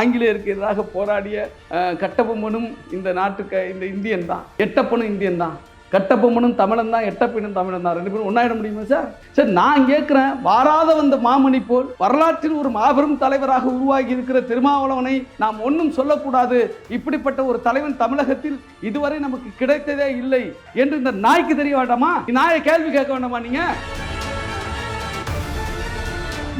ஆங்கிலேயருக்கு எதிராக போராடிய கட்டபொம்மனும் இந்த நாட்டுக்கு இந்த இந்தியன் தான். எட்டப்பனும் இந்தியன் தான். கட்டபொம்மனும் தமிழன் தான் எட்டப்பனும் தமிழன் தான். ரெண்டு பேரும் ஒன்றாயிட முடியுமா சார்? சார் நான் கேட்குறேன் வாராத வந்த மாமணி போல் வரலாற்றில் ஒரு மாபெரும் தலைவராக உருவாகி இருக்கிற திருமாவளவனை நாம் ஒன்றும் சொல்லக்கூடாது. இப்படிப்பட்ட ஒரு தலைவன் தமிழகத்தில் இதுவரை நமக்கு கிடைத்ததே இல்லை என்று இந்த நாய்க்கு தெரிய வேண்டாமா? நாயை கேள்வி கேட்க வேண்டாமா நீங்கள்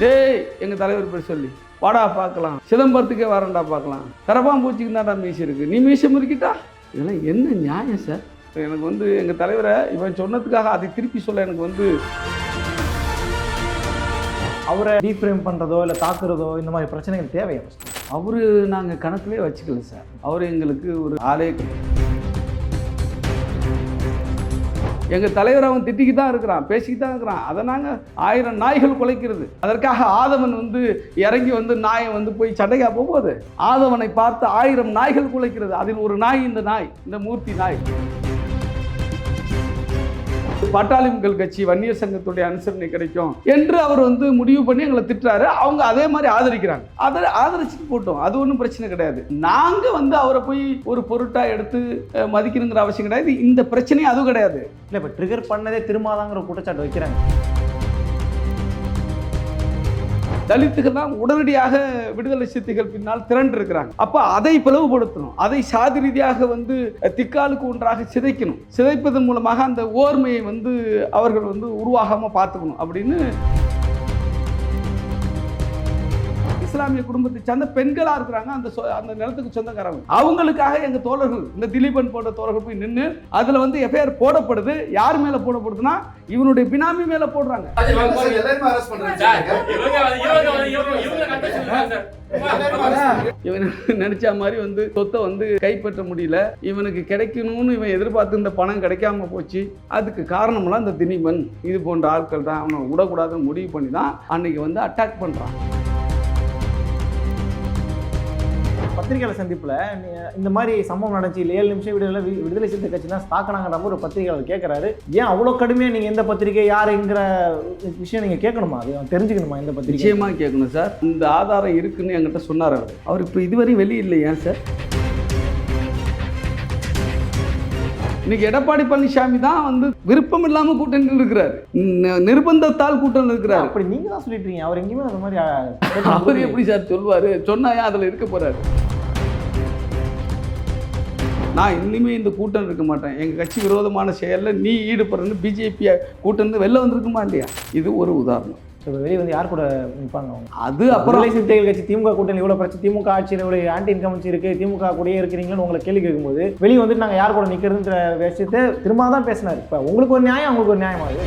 டேய் எங்கள் தலைவர் பேர் சொல்லி. வாடா பார்க்கலாம். சிதம்பரத்துக்கே வரேன்டா பார்க்கலாம். கரப்பாம்பூச்சிக்கு தான்டா மீசி இருக்கு. நீ மீசை முறுக்கிட்டா? இதெல்லாம் என்ன நியாயம் சார்? எனக்கு வந்து எங்கள் தலைவரை இவன் சொன்னதுக்காக அதை திருப்பி சொல்ல எனக்கு வந்து அவரை டீஃப்ரேம் பண்ணுறதோ இல்லை தாக்குறதோ இந்த மாதிரி பிரச்சனைகள் தேவையா? அவரு நாங்கள் கணக்கிலே வச்சுக்கல சார். அவர் எங்களுக்கு ஒரு ஆளே. எங்கள் தலைவர் அவன் திட்டிக்கு தான் இருக்கிறான் பேசிக்கிட்டு தான் இருக்கிறான். அதை நாங்கள் ஆயிரம் நாய்கள் குலைக்கிறது. அதற்காக ஆதவன் வந்து இறங்கி வந்து நாயை வந்து போய் சண்டைக்காக போகும்போது ஆதவனை பார்த்து ஆயிரம் நாய்கள் குலைக்கிறது. அதில் ஒரு நாய் இந்த நாய் இந்த மூர்த்தி நாய். பாட்டாளி மக்கள் கட்சி வன்னியர் சங்கத்துடைய அனுசரணை கிடைக்கும் என்று அவர் வந்து முடிவு பண்ணி எங்களை திட்டுறாரு. அவங்க அதே மாதிரி ஆதரிக்கிறாங்க. அதை ஆதரிச்சுட்டு போட்டோம். அது ஒன்றும் பிரச்சனை கிடையாது. நாங்கள் வந்து அவரை போய் ஒரு பொருட்டாக எடுத்து மதிக்கணுங்கிற அவசியம் கிடையாது. இந்த பிரச்சனையும் அதுவும் கிடையாது. இல்லை இப்போ ட்ரிகர் பண்ணதே திருமாதாங்கிற குற்றச்சாட்டு வைக்கிறாங்க. தலித்துகள்லாம் உடனடியாக விடுதலை சிறுத்தைகள் பின்னால் திரண்டு இருக்கிறாங்க அப்போ அதை பிளவுபடுத்தணும். அதை சாதி ரீதியாக வந்து திக்காலுக்கு ஒன்றாக சிதைக்கணும். சிதைப்பதன் மூலமாக அந்த ஓர்மையை வந்து அவர்கள் வந்து உருவாகாம பார்த்துக்கணும் அப்படின்னு இஸ்லாமிய குடும்பத்தை சார்ந்த பெண்களா இருக்கிறாங்க அந்த சொ- அந்த நிலத்துக்கு சொந்தக்காரங்க அவங்களுக்காக எங்க தோழர்கள் இந்த திலீபன் போன்ற தோழர்கள் போய் நின்று அதுல வந்து எஃப்ஐஆர் போடப்படுது. யார் மேல போடப்படுதுன்னா இவனுடைய பினாமி மேல போடுறாங்க. நினைச்ச மாதிரி வந்து சொத்தை வந்து கைப்பற்ற முடியல. இவனுக்கு கிடைக்கணும்னு இவன் எதிர்பார்த்து இந்த பணம் கிடைக்காம போச்சு. அதுக்கு காரணமெல்லாம் இந்த திலீபன். இது போன்ற ஆட்கள் தான். அவனை விடக்கூடாதுன்னு முடிவு பண்ணி தான் அன்னைக்கு வந்து அட்டாக் பண்றான். பத்திரிகையாளர் சந்திப்பில் இந்த மாதிரி சம்பவம் நடந்துச்சு. இல்லை ஏழு நிமிஷம் விடுதலை விடுதலை சிறுத்தை கட்சி தான் ஸ்தாக்கனாங்கிற ஒரு பத்திரிகையாளர் கேட்குறாரு ஏன் அவ்வளோ கடுமையாக நீங்கள் எந்த பத்திரிகை யாருங்கிற விஷயம் நீங்கள் கேட்கணுமா? அது தெரிஞ்சுக்கணுமா இந்த பத்திரிகை? நிச்சயமா கேட்கணும் சார். இந்த ஆதாரம் இருக்குன்னு என்கிட்ட சொன்னார் அவர். அவர் இப்போ இதுவரை வெளியே இல்லை ஏன் சார்? இன்னைக்கு எடப்பாடி பழனிசாமி தான் வந்து விருப்பம் இல்லாம கூட்டணி இருக்கிறார். நிர்பந்தத்தால் கூட்டணி இருக்கிறார். அப்படி நீங்கள் தான் சொல்லிட்டு இருக்கீங்க. அவர் எங்கேயுமே அந்த மாதிரி அவர் எப்படி சார் சொல்வாரு சொன்னா அதுல இருக்க போறாரு? நான் இனிமே இந்த கூட்டம் இருக்க மாட்டேன். எங்க கட்சி விரோதமான செயல்ல நீ ஈடுபடுறன்னு பிஜேபி கூட்டம் வெளில வந்திருக்குமா இல்லையா? இது ஒரு உதாரணம். இப்போ வெளியே வந்து யார் கூட நிற்பாங்க அது அப்புறம் சிறுத்தைகள் கட்சி திமுக கூட்டணி இவ்வளோ பிரச்சனை திமுக ஆட்சியில் இவ்வளோ ஆன்டி இன்கமன்சி இருக்கு திமுக கூடயே இருக்கிறீங்கன்னு உங்களை கேள்வி கேட்கும்போது வெளியே வந்துட்டு நாங்கள் யார் கூட நிற்கிறதுன்ற விஷயத்தை திரும்ப தான் பேசினார். இப்போ உங்களுக்கு ஒரு நியாயம் அவங்களுக்கு ஒரு நியாயமா அது?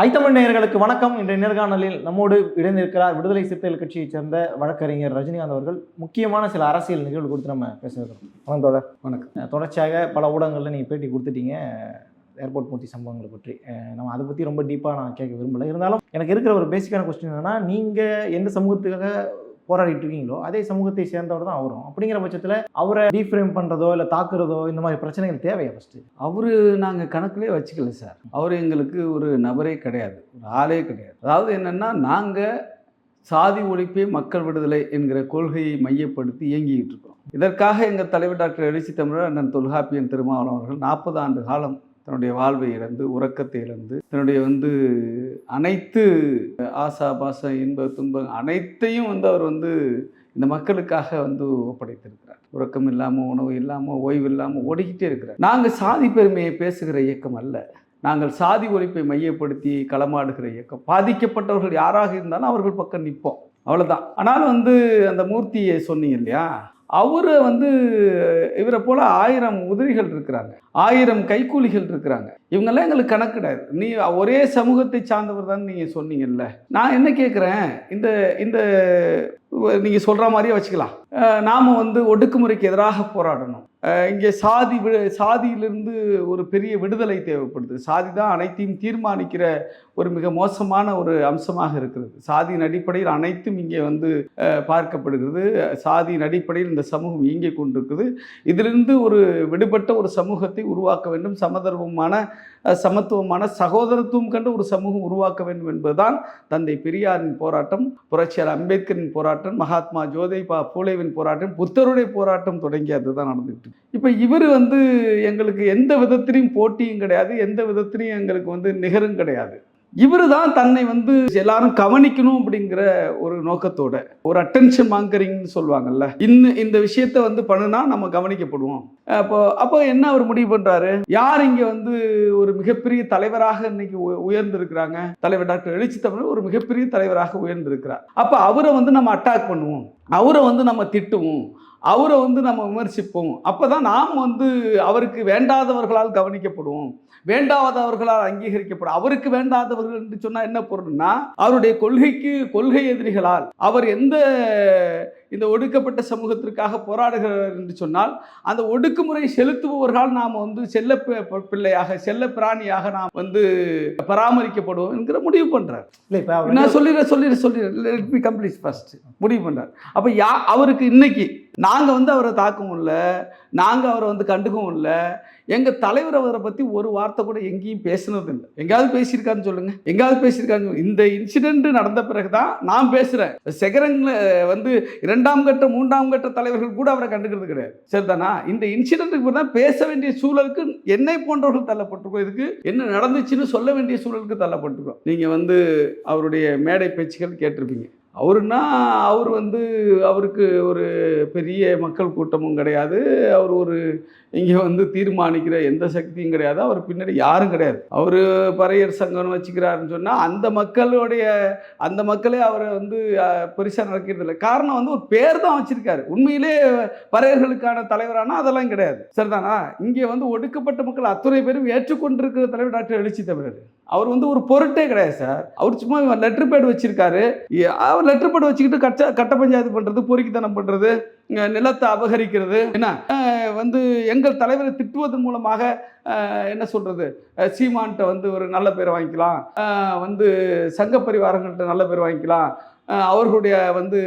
ஐத்தமிழ் நேயர்களுக்கு வணக்கம். இன்றைய நேர்காணலில் நம்மோடு இணைந்திருக்கிறார் விடுதலை சிறுத்தைகள் கட்சியைச் சேர்ந்த வழக்கறிஞர் ரஜினிகாந்த் அவர்கள். முக்கியமான சில அரசியல் நிகழ்வு குறித்து நம்ம பேச இருக்கிறோம். வணக்கம் தோழர். வணக்கம். தொடர்ச்சியாக பல ஊடகங்களில் நீங்கள் பேட்டி கொடுத்துட்டீங்க. ஏர்போர்ட் மூர்த்தி சம்பவங்களை பற்றி. நம்ம அதை பற்றி ரொம்ப டீப்பாக நான் கேட்க விரும்பல. இருந்தாலும் எனக்கு இருக்கிற ஒரு பேசிக்கான கொஸ்டின் என்னன்னா நீங்கள் எந்த சமூகத்துக்காக போராடிட்டு இருக்கீங்களோ அதே சமூகத்தை சேர்ந்தவர் தான் அவரும். அப்படிங்கிற பட்சத்தில் அவரை டீஃப்ரேம் பண்ணுறதோ இல்லை தாக்குறதோ இந்த மாதிரி பிரச்சனைகள் தேவையா ஃபஸ்ட்டு அவர் நாங்கள் கணக்குலேயே வச்சுக்கல சார். அவர் எங்களுக்கு ஒரு நபரே கிடையாது. ஒரு ஆளே கிடையாது. அதாவது என்னென்னா நாங்கள் சாதி ஒழிப்பே மக்கள் விடுதலை என்கிற கொள்கையை மையப்படுத்தி இயங்கிக்கிட்டு இருக்கிறோம். இதற்காக எங்கள் தலைவர் டாக்டர் எழுச்சி தமிழர் அண்ணன் தொல்காப்பியன் திருமாவளவன் அவர்கள் நாற்பது ஆண்டு காலம் தன்னுடைய வாழ்வை இழந்து உறக்கத்தை இழந்து தன்னுடைய வந்து அனைத்து ஆசா பாசம் இன்ப துன்பம் அனைத்தையும் வந்து அவர் வந்து இந்த மக்களுக்காக வந்து ஒப்படைத்திருக்கிறார். உறக்கம் இல்லாமல் உணவு இல்லாமல் ஓய்வு இல்லாமல் ஓடிக்கிட்டே இருக்கிறார். நாங்கள் சாதி பெருமையை பேசுகிற இயக்கம் அல்ல. நாங்கள் சாதி ஒழிப்பை மையப்படுத்தி களமாடுகிற இயக்கம். பாதிக்கப்பட்டவர்கள் யாராக இருந்தாலும் அவர்கள் பக்கம் நிற்போம். அவ்வளோதான் ஆனாலும் வந்து அந்த மூர்த்தியை சொன்னீங்க இல்லையா? அவரை வந்து இவரை போல் ஆயிரம் உதிரிகள் இருக்கிறாங்க. ஆயிரம் கைக்கூலிகள் இருக்கிறாங்க. இவங்கெல்லாம் எங்களுக்கு கணக்கிடாது. நீ ஒரே சமூகத்தை சார்ந்தவர் தான் நீங்கள் சொன்னீங்கல்ல. நான் என்ன கேட்குறேன் இந்த இந்த நீங்கள் சொல்கிற மாதிரியே வச்சுக்கலாம். நாம் வந்து ஒடுக்குமுறைக்கு எதிராக போராடணும். இங்கே சாதி வி சாதியிலிருந்து ஒரு பெரிய விடுதலை தேவைப்படுது. சாதி தான் அனைத்தையும் தீர்மானிக்கிற ஒரு மிக மோசமான ஒரு அம்சமாக இருக்கிறது. சாதியின் அடிப்படையில் அனைத்தும் இங்கே வந்து பார்க்கப்படுகிறது. சாதியின் அடிப்படையில் இந்த சமூகம் இயங்கிக் கொண்டிருக்குது. இதிலிருந்து ஒரு விடுபட்ட ஒரு சமூகத்தை உருவாக்க வேண்டும். சமதர்மமான சமத்துவமான சகோதரத்துவம் கண்டு ஒரு சமூகம் உருவாக்க வேண்டும் என்பதுதான் தந்தை பெரியாரின் போராட்டம் புரட்சியாளர் அம்பேத்கரின் போராட்டம் மகாத்மா ஜோதிபா பூலேவின் போராட்டம் புத்தருடைய போராட்டம் தொடங்கி அதுதான் நடந்துட்டு இப்போ இவர் வந்து எங்களுக்கு எந்த விதத்திலையும் போட்டியும் கிடையாது எந்த விதத்திலையும் எங்களுக்கு வந்து நிகரும் கிடையாது. இவர் தான் தன்னை வந்து எல்லாரும் கவனிக்கணும் அப்படிங்கிற ஒரு நோக்கத்தோட ஒரு அட்டென்ஷன் மாங்கரிங்னு சொல்லுவாங்கல்ல. இந்த இந்த விஷயத்த வந்து பண்ணுனா நம்ம கவனிக்கப்படுவோம். அப்போ அப்போ என்ன அவர் முடிவு பண்றாரு? யார் இங்க வந்து ஒரு மிகப்பெரிய தலைவராக இன்னைக்கு உயர்ந்திருக்கிறாங்க? தலைவர் டாக்டர் எழுச்சி தமிழ் ஒரு மிகப்பெரிய தலைவராக உயர்ந்திருக்கிறார். அப்போ அவரை வந்து நம்ம அட்டாக் பண்ணுவோம். அவரை வந்து நம்ம திட்டுவோம். அவரை வந்து நம்ம விமர்சிப்போம். அப்போ தான் நாம் வந்து அவருக்கு வேண்டாதவர்களால் கவனிக்கப்படுவோம். வேண்டாதவர்களால் அங்கீகரிக்கப்படும். அவருக்கு வேண்டாதவர்கள் என்று சொன்னால் என்ன பொருள்னா அவருடைய கொள்கைக்கு கொள்கை எதிரிகளால் அவர் எந்த இந்த ஒடுக்கப்பட்ட சமூகத்திற்காக போராடுகிறார் என்று சொன்னால் அந்த ஒடுக்குமுறை செலுத்துபவர்களால் நாம் வந்து செல்ல பிள்ளையாக செல்ல பிராணியாக நாம் வந்து பராமரிக்கப்படுவோம் என்கிற முடிவு பண்றார். இல்லை இப்போ நான் சொல்லிடுறேன் சொல்லிடுறேன் சொல்லிடுறேன். லெட் மீ கம்ப்ளீட் ஃபர்ஸ்ட் முடிவு பண்ணார் அப்போ யா அவருக்கு இன்னைக்கு நாங்கள் வந்து அவரை தாக்கவும் இல்லை நாங்கள் அவரை வந்து கண்டுக்கவும் இல்லை. எங்கள் தலைவர் அவரை பற்றி ஒரு வார்த்தை கூட எங்கேயும் பேசினது இல்லை. எங்கேயாவது பேசியிருக்காருன்னு சொல்லுங்கள் எங்கேயாவது பேசியிருக்காருன்னு இந்த இன்சிடென்ட் நடந்த பிறகு தான் நான் பேசுகிறேன் செகரங்கில் வந்து இரண்டாம் கட்ட மூன்றாம் கட்ட தலைவர்கள் கூட அவரை கண்டுக்கிறது கிடையாது. சரிதானா? இந்த இன்சிடென்ட்டுக்கு பிறகு தான் பேச வேண்டிய சூழலுக்கு என்னை போன்றவர்கள் தள்ளப்பட்டிருக்கோம். இதுக்கு என்ன நடந்துச்சுன்னு சொல்ல வேண்டிய சூழலுக்கு தள்ளப்பட்டிருக்கோம். நீங்கள் வந்து அவருடைய மேடை பேச்சுகள் கேட்டிருப்பீங்க. அவருன்னா அவர் வந்து அவருக்கு ஒரு பெரிய மக்கள் கூட்டமும் கிடையாது. அவர் ஒரு இங்கே வந்து தீர்மானிக்கிற எந்த சக்தியும் கிடையாது. அவர் பின்னாடி யாரும் கிடையாது. அவர் பறையர் சங்கம்னு வச்சுக்கிறாருன்னு சொன்னால் அந்த மக்களுடைய அந்த மக்களே அவரை வந்து பெருசாக நடக்கிறது இல்லை. காரணம் வந்து ஒரு பேர் தான் வச்சுருக்காரு. உண்மையிலே பறையர்களுக்கான தலைவரானா அதெல்லாம் கிடையாது. சரிதானா? இங்கே வந்து ஒடுக்கப்பட்ட மக்கள் அத்துணை பேரும் ஏற்றுக்கொண்டிருக்கிற தலைவர் டாக்டர் எழுச்சி தமிழர். அவர் வந்து ஒரு பொருட்டே கிடையாது சார். அவர் சும்மா லெட்டர் பேட் வச்சிருக்காரு. அவர் லெட்டர் பேட் வச்சுக்கிட்டு கட்ட கட்ட பஞ்சாயத்து பண்ணுறது பொறுக்கித்தனம் பண்ணுறது நிலத்தை அபகரிக்கிறது. என்ன? வந்து எங்கள் தலைவரை திட்டுவதன் மூலமாக என்ன சொல்கிறது சீமான்கிட்ட வந்து ஒரு நல்ல பேர் வாங்கிக்கலாம். வந்து சங்க பரிவாரங்கள்ட்ட நல்ல பேர் வாங்கிக்கலாம். அவர்களுடைய வந்து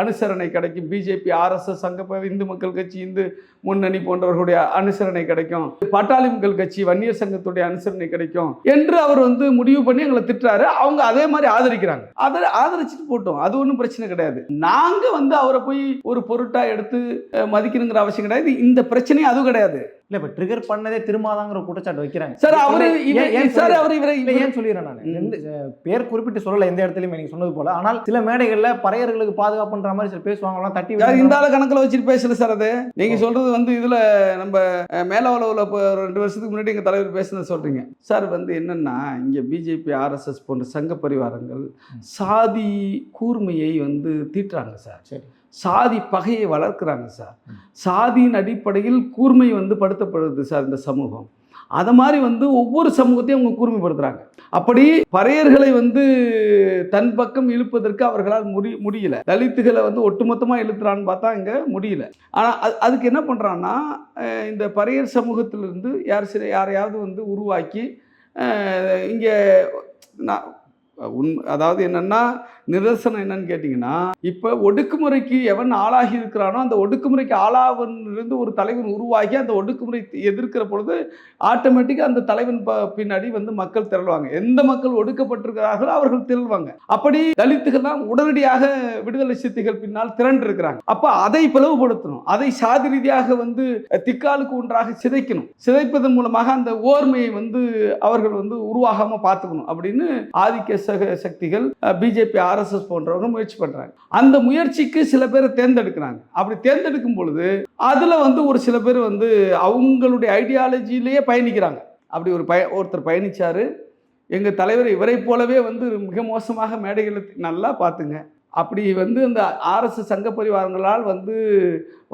அனுசரணை கிடைக்கும். பிஜேபி ஆர்எஸ்எஸ் சங்க இந்து மக்கள் கட்சி இந்து முன்னணி போன்றவர்களுடைய அனுசரணை கிடைக்கும். பட்டாளி மக்கள் கட்சி வன்னியர் சங்கத்துடைய அனுசரணை கிடைக்கும் என்று அவர் வந்து முடிவு பண்ணி எங்களை திட்டுறாரு. அவங்க அதே மாதிரி ஆதரிக்கிறாங்க. அதை ஆதரிச்சுட்டு போட்டோம். அது ஒன்றும் பிரச்சனை கிடையாது. நாங்கள் வந்து அவரை போய் ஒரு பொருட்டாக எடுத்து மதிக்கணுங்கிற அவசியம் கிடையாது. இந்த பிரச்சனையும் அதுவும் கிடையாது. இல்லை இப்போ ட்ரிகர் பண்ணதே திருமாதாங்கிற குற்றச்சாட்டு வைக்கிறாங்க. சார் அவரு சார் அவர் இவரை ஏன் சொல்லிடுறேன் நான்? பேர் குறிப்பிட்டு சொல்லலை எந்த இடத்துலையும் நீங்க சொன்னது போல. ஆனால் சில மேடைகளில் பறையர்களுக்கு பாதுகாப்புன்ற மாதிரி சில பேசுவாங்கலாம் தட்டி. இந்த ஆள கணக்கில் வச்சுட்டு பேசல சார் அது? நீங்க சொல்றது வந்து இதுல நம்ம மேல இப்போ ரெண்டு வருஷத்துக்கு முன்னாடி எங்க தலைவர் பேசுனது சொல்றீங்க. சார் வந்து என்னன்னா இங்க பிஜேபி ஆர்எஸ்எஸ் போன்ற சங்க பரிவாரங்கள் சாதி கூர்மையை வந்து தீட்டுறாங்க சார். சரி. சாதி பகையை வளர்க்குறாங்க சார். சாதியின் அடிப்படையில் கூர்மை வந்து படுத்தப்படுது சார் இந்த சமூகம். அதை மாதிரி வந்து ஒவ்வொரு சமூகத்தையும் அவங்க கூர்மைப்படுத்துறாங்க. அப்படி பறையர்களை வந்து தன் பக்கம் இழுப்பதற்கு அவர்களால் முடி முடியல. தலித்துகளை வந்து ஒட்டுமொத்தமாக இழுத்துறான்னு பார்த்தா இங்கே முடியல. ஆனால் அது அதுக்கு என்ன பண்ணுறான்னா இந்த பறையர் சமூகத்திலிருந்து யார் சில யாரையாவது வந்து உருவாக்கி இங்கே நான் உண் அதாவது என்னென்னா நிதர்சனம் என்னன்னு கேட்டிங்கன்னா இப்போ ஒடுக்குமுறைக்கு எவன் ஆளாகி இருக்கிறானோ அந்த ஒடுக்குமுறைக்கு ஆளாவனிலிருந்து ஒரு தலைவன் உருவாகி அந்த ஒடுக்குமுறை எதிர்க்கிற பொழுது ஆட்டோமேட்டிக்காக அந்த தலைவன் ப பின்னாடி வந்து மக்கள் திரள்வாங்க. எந்த மக்கள் ஒடுக்கப்பட்டிருக்கிறார்களோ அவர்கள் திரள்வாங்க. அப்படி தலித்துகள் தான் உடனடியாக விடுதலை சித்திகள் பின்னால் திரண்டு இருக்கிறாங்க அப்போ அதை பிளவுபடுத்தணும். அதை சாதி ரீதியாக வந்து திக்காலுக்கு ஒன்றாக சிதைக்கணும். சிதைப்பதன் மூலமாக அந்த ஓர்மையை வந்து அவர்கள் வந்து உருவாகாமல் பார்த்துக்கணும். அப்படின்னு ஆதிக்க சக்திகள் பிஜேபி ஆர்எஸ்எஸ் போன்றவங்க முயற்சி பண்ணுறாங்க அந்த முயற்சிக்கு சில பேரை தேர்ந்தெடுக்கிறாங்க. அப்படி தேர்ந்தெடுக்கும் பொழுது அதில் வந்து ஒரு சில பேர் வந்து அவங்களுடைய ஐடியாலஜிலேயே பயணிக்கிறாங்க. அப்படி ஒரு பய ஒருத்தர் பயணித்தார் எங்கள் தலைவர் இவரை போலவே வந்து மிக மோசமாக மேடைகளை நல்லா பார்த்துங்க. அப்படி வந்து அந்த ஆர்எஸ்எஸ் சங்க பரிவாரங்களால் வந்து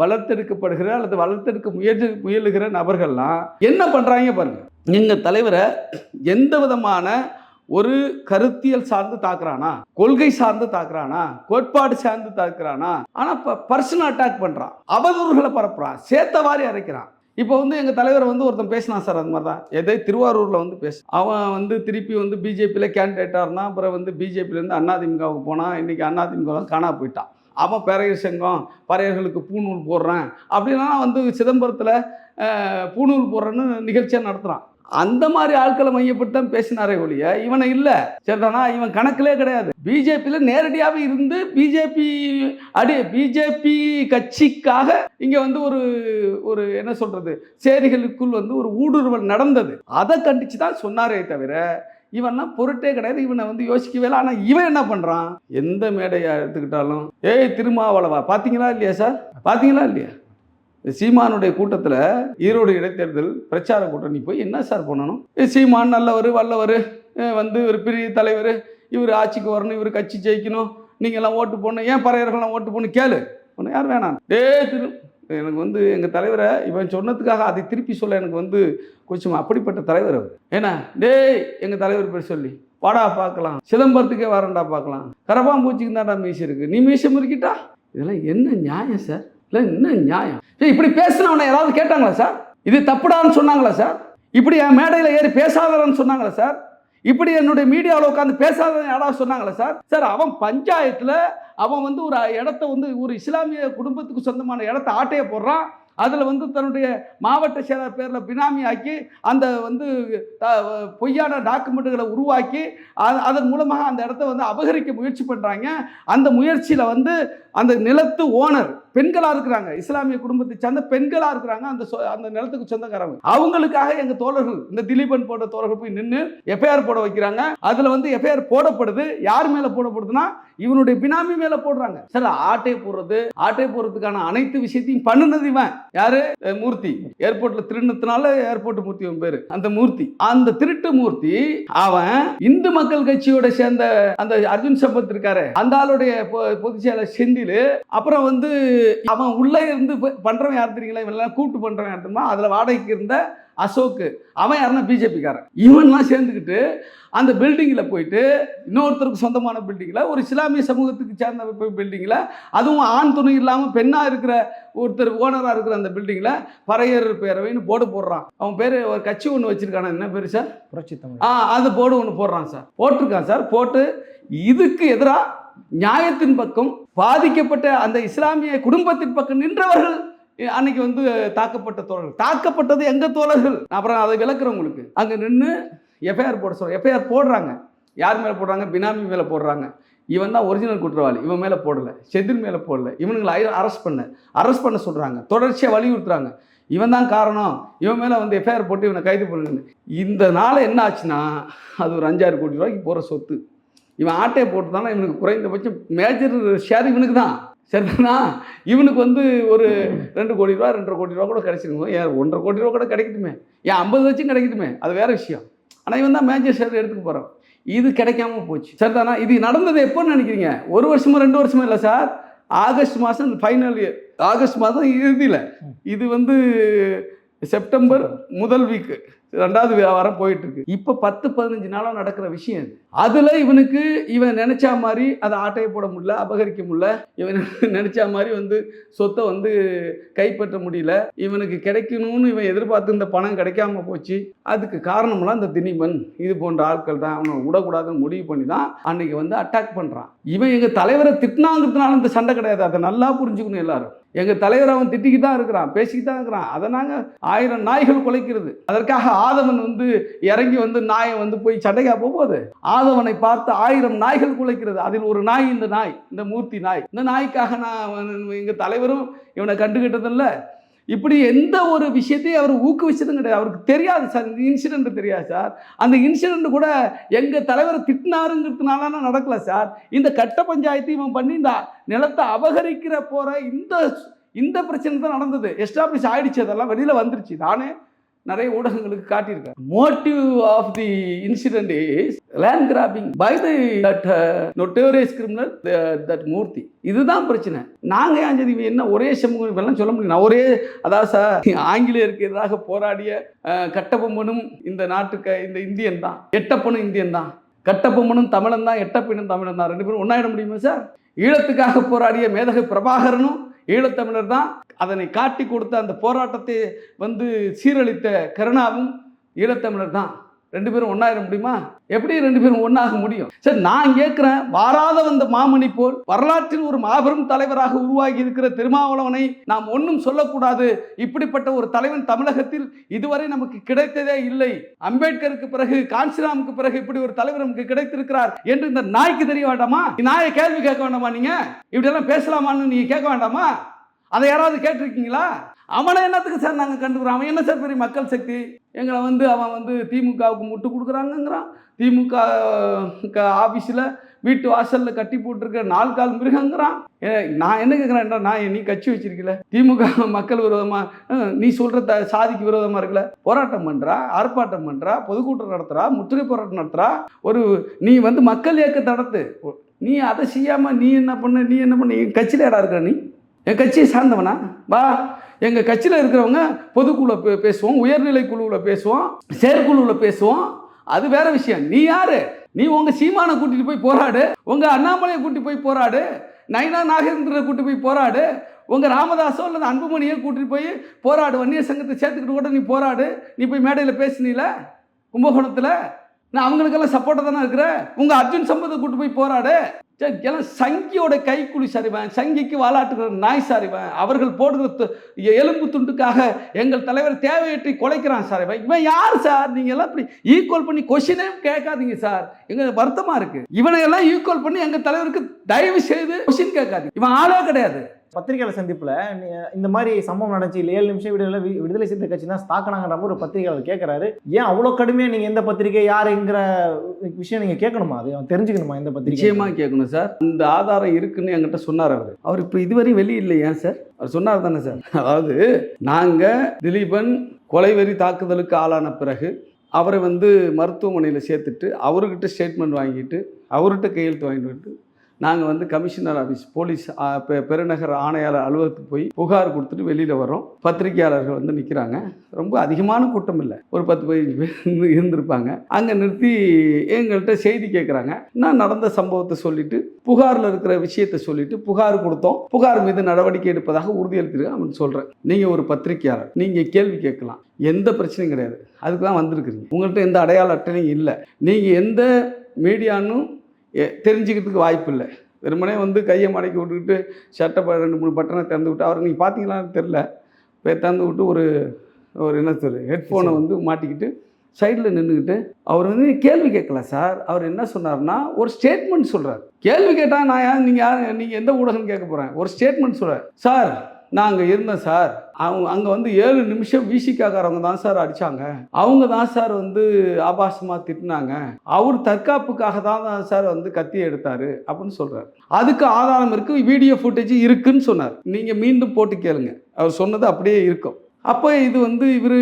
வளர்த்தெடுக்கப்படுகிற அல்லது வளர்த்தெடுக்க முயற்சி முயலுகிற நபர்கள்லாம் என்ன பண்ணுறாங்க பாருங்கள் எங்கள் தலைவரை எந்த விதமான ஒரு கருத்தியல் சார்ந்து தாக்குறானா? கொள்கை சார்ந்து தாக்குறானா? கோட்பாடு சார்ந்து தாக்குறானா? ஆனால் இப்போ பர்சனல் அட்டாக் பண்ணுறான் அவதூறுகளை பரப்புறான். சேத்தவாரி அரைக்கிறான். இப்போ வந்து எங்கள் தலைவர் வந்து ஒருத்தன் பேசினான் சார் அது மாதிரி தான் எதை? திருவாரூரில் வந்து பேச அவன் வந்து திருப்பி வந்து பிஜேபியில் கேண்டிடேட்டாக இருந்தான். அப்புறம் வந்து பிஜேபியிலேருந்து அதிமுகவுக்கு போனான். இன்றைக்கி அண்ணாதிமுகலாம் காணா போயிட்டான். அவன் பறையர் சங்கம் பறையர்களுக்கு பூநூல் போடுறேன். அப்படின்னா வந்து சிதம்பரத்தில் பூநூல் போடுறேன்னு நிகழ்ச்சியாக நடத்துகிறான் அந்த மாதிரி ஆட்களை மையப்பட்டு தான் பேசினாரே ஒழிய இவனை இல்லை. சரிதானா? இவன் கணக்கிலே கிடையாது. பிஜேபியில் நேரடியாக இருந்து பிஜேபி அடி பிஜேபி கட்சிக்காக இங்கே வந்து ஒரு ஒரு என்ன சொல்கிறது சேரிகளுக்குள் வந்து ஒரு ஊடுருவல் நடந்தது. அதை கண்டித்து தான் சொன்னாரே தவிர இவன்லாம் பொருட்டே கிடையாது. இவனை வந்து யோசிக்கவே இல்லை. ஆனால் இவன் என்ன பண்ணுறான் எந்த மேடையை எடுத்துக்கிட்டாலும். ஏய் திருமாவளவா பார்த்தீங்களா இல்லையா சார்? பார்த்தீங்களா இல்லையா? சீமானுடைய கூட்டத்தில் ஈரோடு இடைத்தேர்தல் பிரச்சார கூட்டணி போய் என்ன சார் பண்ணணும்? சீமான் நல்லவர் வல்லவர் வந்து ஒரு பெரிய தலைவர் இவர் ஆட்சிக்கு வரணும் இவர் கட்சி ஜெயிக்கணும் நீங்கள்லாம் ஓட்டு போடணும் ஏன் பறையர்கள்லாம் ஓட்டு போடணும் கேளு. ஒன்று யார் வேணாம். டே திரு எனக்கு வந்து எங்கள் தலைவரை இவன் சொன்னதுக்காக அதை திருப்பி சொல்ல எனக்கு வந்து கொஞ்சம் அப்படிப்பட்ட தலைவர் அவர். ஏன்னா டேய் எங்கள் தலைவர் பேர் சொல்லி வாடா பார்க்கலாம் சிதம்பரத்துக்கே வரேன்டா பார்க்கலாம் கரப்பாம்பூச்சிக்கு தான்டா மீசை இருக்குது நீ மீசம் முறுக்கிட்டா? இதெல்லாம் என்ன நியாயம் சார்? இல்லை என்ன நியாயம்? சரி இப்படி பேசினவனை யாராவது கேட்டாங்களா சார்? இது தப்புடான்னு சொன்னாங்களா சார்? இப்படி என் மேடையில் ஏறி பேசாதவன்னு சொன்னாங்களா சார்? இப்படி என்னுடைய மீடியாவில் உட்காந்து பேசாத யாராவது சொன்னாங்களா சார்? சார் அவன் பஞ்சாயத்தில் அவன் வந்து ஒரு இடத்த வந்து ஒரு இஸ்லாமிய குடும்பத்துக்கு சொந்தமான இடத்த ஆட்டையை போடுறான். அதில் வந்து தன்னுடைய மாவட்ட செயலர் பேரில் பினாமி ஆக்கி அந்த வந்து பொய்யான டாக்குமெண்ட்டுகளை உருவாக்கி அதன் மூலமாக அந்த இடத்த வந்து அபகரிக்க முயற்சி பண்ணுறாங்க அந்த முயற்சியில் வந்து அந்த நிலத்து ஓனர் பெண்களாக இருக்கிறாங்க. இஸ்லாமிய குடும்பத்தை சேர்ந்த பெண்களாக இருக்கிறாங்க. அந்த சொ- அந்த நிலத்துக்கு சொந்தக்காரங்க. அவங்களுக்காக எங்கள் தோழர்கள் இந்த திலீபன் போன்ற தோழர்கள் போய் நின்று எஃப்ஐஆர் போட வைக்கிறாங்க. அதில் வந்து எஃப்ஐஆர் போடப்படுது. யார் மேலே போடப்படுதுன்னா இவனுடைய பினாமி மேலே போடுறாங்க. சார் ஆட்டை போடுறது ஆட்டை போடுறதுக்கான அனைத்து விஷயத்தையும் பண்ணுனது இவன். யாரு? மூர்த்தி. ஏர்போர்ட்ல திருநத்தினால ஏர்போர்ட் மூர்த்தி அவன் பேரு. அந்த மூர்த்தி. அந்த திருட்டு மூர்த்தி அவன் இந்து மக்கள் கட்சியோட சேர்ந்த அந்த அர்ஜுன் சம்பத் இருக்காரு அந்த ஆளுடைய பொ- பொதுச் செயலர் செந்தில் அப்புறம் வந்து அவன் உள்ளே இருந்து பண்றவன் யார் தெரியுங்களா? இவன் எல்லாம் கூப்பிட்டு பண்றவன் யார் தெரியுமா? அதுல வாடகைக்கு இருந்த அசோக் அவன் யாருன்னா பிஜேபிக்காரன். இவன்லாம் சேர்ந்துக்கிட்டு அந்த பில்டிங்கில் போயிட்டு இன்னொருத்தருக்கு சொந்தமான பில்டிங்கில் ஒரு இஸ்லாமிய சமூகத்துக்கு சேர்ந்த பில்டிங்கில் அதுவும் ஆண் துணை இல்லாமல் பெண்ணாக இருக்கிற ஒருத்தர் ஓனராக இருக்கிற அந்த பில்டிங்கில் பறையர் பேரவைன்னு போர்டு போடுறான். அவன் பேர் ஒரு கட்சி ஒன்று வச்சிருக்கானா என்ன பேர் சார்? புரட்சி தமிழ். ஆ அந்த போர்டு ஒன்று போடுறான் சார். போட்டிருக்கான் சார் போட்டு இதுக்கு எதிராக நியாயத்தின் பக்கம் பாதிக்கப்பட்ட அந்த இஸ்லாமிய குடும்பத்தின் பக்கம் நின்றவர்கள் அன்னைக்கு வந்து தாக்கப்பட்ட தோழர்கள். தாக்கப்பட்டது எங்க தோழர்கள்? அப்புறம் அதை விளக்குறேன் உங்களுக்கு. அங்கே நின்று எஃப்ஐஆர் போட சொல்கிறேன் எஃப்ஐஆர் போடுறாங்க. யார் மேலே போடுறாங்க? பினாமி மேலே போடுறாங்க. இவன் தான் ஒரிஜினல் குற்றவாளி. இவன் மேலே போடலை. செதில் மேலே போடல. இவனுங்களை அரெஸ்ட் பண்ண. அரெஸ்ட் பண்ண சொல்கிறாங்க தொடர்ச்சியாக வலியுறுத்துறாங்க. இவன் தான் காரணம். இவன் மேலே வந்து எஃப்ஐஆர் போட்டு இவனை கைது பண்ணுங்க இந்த நாள் என்ன ஆச்சுன்னா அது ஒரு அஞ்சாறு கோடி ரூபாய்க்கு போகிற சொத்து. இவன் ஆட்டையை போட்டுதானா இவனுக்கு குறைந்தபட்சம் மேஜர் ஷேர் இவனுக்கு தான் சரிதானா? இவனுக்கு வந்து ஒரு ரெண்டு கோடி ரூபா ரெண்டரை கோடி ரூபா கூட கிடைச்சிருக்கும். ஏன் ஒன்றரை கோடி ரூபா கூட கிடைக்கட்டுமே. ஏன் ஐம்பது லட்சம் கிடைக்கட்டுமே. அது வேற விஷயம். ஆனால் இவன் தான் மேஜர் ஷேர் எடுத்துக்க போகிறான் இது கிடைக்காம போச்சு. சரிதானா? இது நடந்தது எப்போன்னு நினைக்கிறீங்க? ஒரு வருஷமோ ரெண்டு வருஷமோ இல்லை சார். ஆகஸ்ட் மாதம் ஃபைனல் இயர் ஆகஸ்ட் மாதம் இறுதியில். இது வந்து செப்டம்பர் முதல் வீக்கு ரெண்டாவது வாரம் போயிட்டு இருக்கு இப்போ பத்து பதினஞ்சு நாளாக நடக்கிற விஷயம் அதில் இவனுக்கு இவன் நினைச்சா மாதிரி அதை ஆட்டையை போட முடியல அபகரிக்க முடியல. இவன் நினைச்சா மாதிரி வந்து சொத்தை வந்து கைப்பற்ற முடியல. இவனுக்கு கிடைக்கணும்னு இவன் எதிர்பார்த்து இந்த பணம் கிடைக்காம போச்சு. அதுக்கு காரணம்லாம் இந்த திணிமன். இது போன்ற ஆட்கள் தான். அவனை விடக்கூடாதுன்னு முடிவு பண்ணி தான் அன்னைக்கு வந்து அட்டாக் பண்ணுறான் இவன் எங்கள் தலைவரை திட்டினாங்கிறதுனால இந்த சண்டை கிடையாது. அதை நல்லா புரிஞ்சுக்கணும் எல்லாரும். எங்கள் தலைவர் அவன் திட்டிக்கிட்டு தான் இருக்கிறான் பேசிக்கிட்டு தான் இருக்கிறான். அதை நாங்கள் ஆயிரம் நாய்கள் குலைக்கிறது. அதற்காக ஆதவன் வந்து இறங்கி வந்து நாயை வந்து போய் சண்டைக்கா போகுது. ஆதவனை பார்த்து ஆயிரம் நாய்கள் குலைக்கிறது. அதில் ஒரு நாய் இந்த நாய் இந்த மூர்த்தி நாய். இந்த நாய்க்காக நான் எங்கள் தலைவரும் இவனை கண்டுகிட்டதில்லை. இப்படி எந்த ஒரு விஷயத்தையும் அவர் ஊக்குவிச்சதும் கிடையாது. அவருக்கு தெரியாது சார் இந்த இன்சிடென்ட் தெரியாது சார். அந்த இன்சிடென்ட் கூட எங்கள் தலைவரை திட்டினாருங்கிறதுனால நடக்கல சார். இந்த கட்ட பஞ்சாயத்து இவன் பண்ணி இந்த நிலத்தை அபகரிக்கிற போகிற இந்த இந்த பிரச்சனை தான் நடந்தது. எஸ்டாப்ளிஷ் ஆயிடுச்சு அதெல்லாம் வெளியில் வந்துருச்சு. நானே நிறைய ஊடகங்களுக்கு காட்டியிருக்கேன் motive of the incident is land grabbing by the that notorious criminal that Murthy இதுதான் பிரச்சனை. நாங்கள் ஏன் சரி என்ன ஒரே சமூகம் இப்பெல்லாம் சொல்ல முடியும் நான் ஒரே அதாவது சார் ஆங்கிலேயருக்கு எதிராக போராடிய கட்டபொம்மனும் இந்த நாட்டுக்கு இந்த இந்தியன் தான். எட்டப்பனும் இந்தியன் தான். கட்டபொம்மனும் தமிழன் தான் எட்டப்பனும் தமிழன் தான். ரெண்டு பேரும் ஒன்றாயிட முடியுமா சார்? ஈழத்துக்காக போராடிய மேதகு பிரபாகரனும் ஈழத்தமிழர் தான் அதனை காட்டி கொடுத்த அந்த போராட்டத்தை வந்து சீரழித்த கருணாவும் ஈழத்தமிழர் தான். ரெண்டு பேரும் ஒன்றாயிர முடியுமா? எப்படி ரெண்டு பேரும் ஒன்றாக முடியும்? சரி நான் கேட்குறேன் வாராத வந்த மாமணி போல் வரலாற்றில் ஒரு மாபெரும் தலைவராக உருவாகி இருக்கிற திருமாவளவனை நாம் ஒன்றும் சொல்லக்கூடாது. இப்படிப்பட்ட ஒரு தலைவன் தமிழகத்தில் இதுவரை நமக்கு கிடைத்ததே இல்லை. அம்பேத்கருக்கு பிறகு காஞ்சிராமுக்கு பிறகு இப்படி ஒரு தலைவர் நமக்கு கிடைத்திருக்கிறார் என்று இந்த நாய்க்கு தெரிய வேண்டாமா? நாயை கேள்வி கேட்க வேண்டாமா நீங்க? இப்படியெல்லாம் பேசலாமான்னு நீங்க கேட்க வேண்டாமா? அதை யாராவது கேட்டிருக்கீங்களா? அவனை என்னத்துக்கு சார் நாங்கள் கண்டுக்கிறோம்? அவன் என்ன சார் பெரிய மக்கள் சக்தி? எங்களை வந்து அவன் வந்து திமுகவுக்கு முட்டு கொடுக்குறாங்கங்கிறான். திமுக ஆஃபீஸில் வீட்டு வாசலில் கட்டி போட்டிருக்க நாலு கால் மிருகங்கிறான். ஏ, நான் என்ன கேட்குறேன்டா நான் நீ கட்சி வச்சிருக்கல. திமுக மக்கள் விரோதமாக நீ சொல்கிற த சாதிக்கு விரோதமாக இருக்கல. போராட்டம் பண்ணுறா ஆர்ப்பாட்டம் பண்ணுறா பொதுக்கூட்டம் நடத்துகிறா முற்றுகை போராட்டம் நடத்துகிறா ஒரு நீ வந்து மக்கள் இயக்க நடத்து. நீ அதை செய்யாமல் நீ என்ன பண்ண நீ என்ன பண்ண? என் கட்சியில் யாரா இருக்கிற நீ? என் கட்சியை சார்ந்தவனா? வா. எங்கள் கட்சியில் இருக்கிறவங்க பொதுக்குழுவில் பே பேசுவோம் உயர்நிலை குழுவில் பேசுவோம் செயற்குழுவில் பேசுவோம். அது வேற விஷயம். நீ யாரு? நீ உங்கள் சீமானை கூட்டிகிட்டு போய் போராடு. உங்கள் அண்ணாமலையை கூட்டி போய் போராடு. நைனா நாகேந்திரரை கூட்டி போய் போராடு. உங்கள் ராமதாஸோ அல்லது அன்புமணியோ கூட்டிட்டு போய் போராடு. வன்னியர் சங்கத்தை சேர்த்துக்கிட்டு கூட நீ போராடு. நீ போய் மேடையில் பேசுனீல? கும்பகோணத்தில்? நான் அவங்களுக்கெல்லாம் சப்போர்ட்டாக தானே இருக்கிறேன். உங்கள் அர்ஜுன் சம்பத்தை கூட்டு போய் போராடு. எல்லாம் சங்கியோட கைக்குழி சரிவேன் சங்கிக்கு வாலாட்டுகிற நாய் சரிவேன். அவர்கள் போடுகிற எலும்பு துண்டுக்காக எங்கள் தலைவர் தேவையற்றி குலைக்கிறான் சார். இவன் இவன் யார் சார்? நீங்க எல்லாம் இப்படி ஈக்குவல் பண்ணி கொஷினே கேட்காதீங்க சார். எங்களுக்கு வருத்தமா இருக்கு. இவனை எல்லாம் ஈக்குவல் பண்ணி எங்க தலைவருக்கு தயவு செய்து கொஷின் கேட்காதீங்க. இவன் ஆளே கிடையாது. பத்திரிகையாளர் சந்திப்பில் இந்த மாதிரி சம்பவம் நடந்துச்சு. இல்லை ஏழு நிமிஷம் விடுதலை வி- விடுதலை சிறுத்தை கட்சி தான் ஸ்தாக்கனாங்கிற ஒரு பத்திரிகையாளர் கேட்குறாரு ஏன் அவ்வளோ கடுமையாக நீங்கள் எந்த பத்திரிகை யாருங்கிற விஷயம் நீங்கள் கேட்கணுமா? அது அவன் தெரிஞ்சுக்கணுமா எந்த பத்திரிகை? நிச்சயமாக கேட்கணும் சார். இந்த ஆதாரம் இருக்குன்னு என்கிட்ட சொன்னார் அவர். அவர் இப்போ இதுவரையும் வெளியே இல்லை ஏன் சார்? அவர் சொன்னார் தானே சார். அதாவது நாங்கள் திலீபன் கொலைவெறி தாக்குதலுக்கு ஆளான பிறகு அவரை வந்து மருத்துவமனையில் சேர்த்துட்டு அவர்கிட்ட ஸ்டேட்மெண்ட் வாங்கிட்டு அவர்கிட்ட கையெழுத்து வாங்கிட்டு நாங்கள் வந்து கமிஷனர் ஆஃபீஸ் போலீஸ் பெருநகர் பெ- ஆணையாளர் அலுவலகத்துக்கு போய் புகார் கொடுத்துட்டு வெளியில் வரோம் பத்திரிகையாளர்கள் வந்து நிற்கிறாங்க ரொம்ப அதிகமான கூட்டம் இல்லை. ஒரு பத்து பதினஞ்சு பேர் இருந்து- இருந்திருப்பாங்க. அங்கே நிறுத்தி எங்கள்கிட்ட செய்தி கேட்குறாங்க நான் நடந்த சம்பவத்தை சொல்லிட்டு புகாரில் இருக்கிற விஷயத்தை சொல்லிட்டு புகார் கொடுத்தோம். புகார் மீது நடவடிக்கை எடுப்பதாக உறுதியளித்திருக்கேன் அப்படின்னு சொல்கிறேன் நீங்கள் ஒரு பத்திரிகையாளர் நீங்கள் கேள்வி கேட்கலாம். எந்த பிரச்சனையும் கிடையாது. அதுக்கு தான் வந்திருக்கிறீங்க. உங்கள்கிட்ட எந்த அடையாள அட்டனையும் இல்லை. நீங்கள் எந்த மீடியான்னு தெரிஞ்சுக்கிறதுக்கு வாய்ப்பு இல்லை. வெறுமனே வந்து கையை மடக்கி விட்டுக்கிட்டு ப- ரெண்டு மூணு பட்டனை திறந்து விட்டு அவர் நீங்கள் பார்த்தீங்களான்னு தெரில போய் திறந்து விட்டு ஒரு ஒரு என்ன சொல் ஹெட்ஃபோனை வந்து மாட்டிக்கிட்டு சைடில் நின்றுக்கிட்டு அவர் வந்து கேள்வி கேட்கல சார். அவர் என்ன சொன்னார்னா ஒரு ஸ்டேட்மெண்ட் சொல்கிறார் கேள்வி கேட்டால் நான் யார் நீங்கள் யார் நீங்கள் எந்த ஊடகம் கேட்க போகிறேன் ஒரு ஸ்டேட்மெண்ட் சொல்கிறார் சார் நான் அங்கே இருந்தேன் சார். அவங்க அங்கே வந்து ஏழு நிமிஷம் விசிக்காரவங்க தான் சார் அடித்தாங்க அவங்க தான் சார் வந்து ஆபாசமாக திட்டினாங்க. அவர் தற்காப்புக்காக தான் தான் சார் வந்து கத்தி எடுத்தார் அப்படின்னு சொல்கிறார் அதுக்கு ஆதாரம் இருக்குது வீடியோ ஃபுட்டேஜ் இருக்குன்னு சொன்னார். நீங்கள் மீண்டும் போட்டு கேளுங்க. அவர் சொன்னது அப்படியே இருக்கும். அப்போ இது வந்து இவர்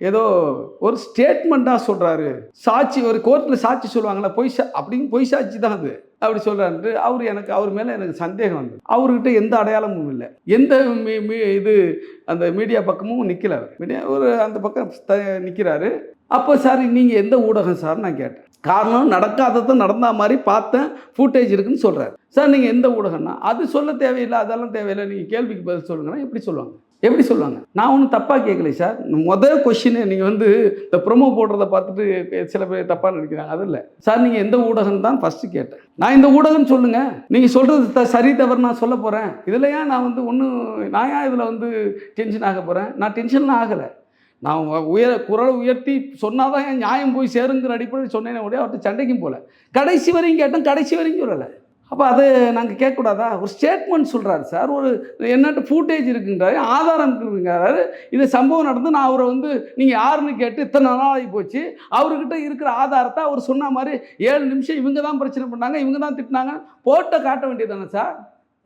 ஏதோ ஒரு ஸ்டேட்மெண்ட்டாக சொல்கிறாரு சாட்சி ஒரு கோர்ட்டில் சாட்சி சொல்லுவாங்களே பொய் சா அப்படின்னு பொய் சாட்சி தான் அது. அப்படி சொல்கிறாரு அவர் எனக்கு அவர் மேலே எனக்கு சந்தேகம் வந்து. அவர்கிட்ட எந்த அடையாளமும் இல்லை. எந்த மீ- மீ- இது அந்த மீடியா பக்கமும் நிற்கல மீடியா ஒரு அந்த பக்கம் த நிற்கிறாரு அப்போ சார் நீங்கள் எந்த ஊடகம் சார்? நான் கேட்டேன். காரணம் நடக்காதது நடந்த மாதிரி பார்த்தேன். ஃபுட்டேஜ் இருக்குன்னு சொல்கிறாரு சார் நீங்கள் எந்த ஊடகம்னா அது சொல்ல தேவையில்லை அதெல்லாம் தேவையில்லை. நீங்கள் கேள்விக்கு பதில் சொல்லுங்கன்னா எப்படி சொல்லுவாங்க? எப்படி சொல்லுவாங்க? நான் ஒன்றும் தப்பாக கேட்கல சார். முதல் கொஷினு நீங்கள் வந்து இந்த ப்ரொமோ போடுறத பார்த்துட்டு சில பேர் தப்பாக நினைக்கிறாங்க. அது இல்லை. சார் நீங்கள் எந்த ஊடகம் தான் ஃபஸ்ட்டு கேட்டேன். நான் இந்த ஊடகம் சொல்லுங்கள் நீங்கள் சொல்கிறது த சரி தவறு நான் சொல்ல போகிறேன் இதில் ஏன் நான் வந்து ஒன்றும் நான் ஏன் இதில் வந்து டென்ஷன் ஆக போகிறேன் நான் டென்ஷன்லாம் ஆகலை. நான் உயர குரலை உயர்த்தி சொன்னால் தான் என் நியாயம் போய் சேருங்கிற அடிப்படையில் சொன்னேனே ஒழிய அவர்கிட்ட சண்டைக்கும் போகல கடைசி வரையும் கேட்டேன். கடைசி வரையும் சொல்லலை. அப்போ அது நாங்கள் கேட்கக்கூடாதா? ஒரு ஸ்டேட்மெண்ட் சொல்கிறாரு சார். ஒரு என்னட்டு ஃபூட்டேஜ் இருக்குங்கிறாரு ஆதாரம் இருக்குங்கிறாரு. இது சம்பவம் நடந்து நான் அவரை வந்து நீங்கள் யாருன்னு கேட்டு இத்தனை நாளாகி போச்சு அவர்கிட்ட இருக்கிற ஆதாரத்தை அவர் சொன்ன மாதிரி ஏழு நிமிஷம் இவங்க தான் பிரச்சனை பண்ணாங்க இவங்க தான் திட்டினாங்க. போட்டை காட்ட வேண்டியதானே சார்?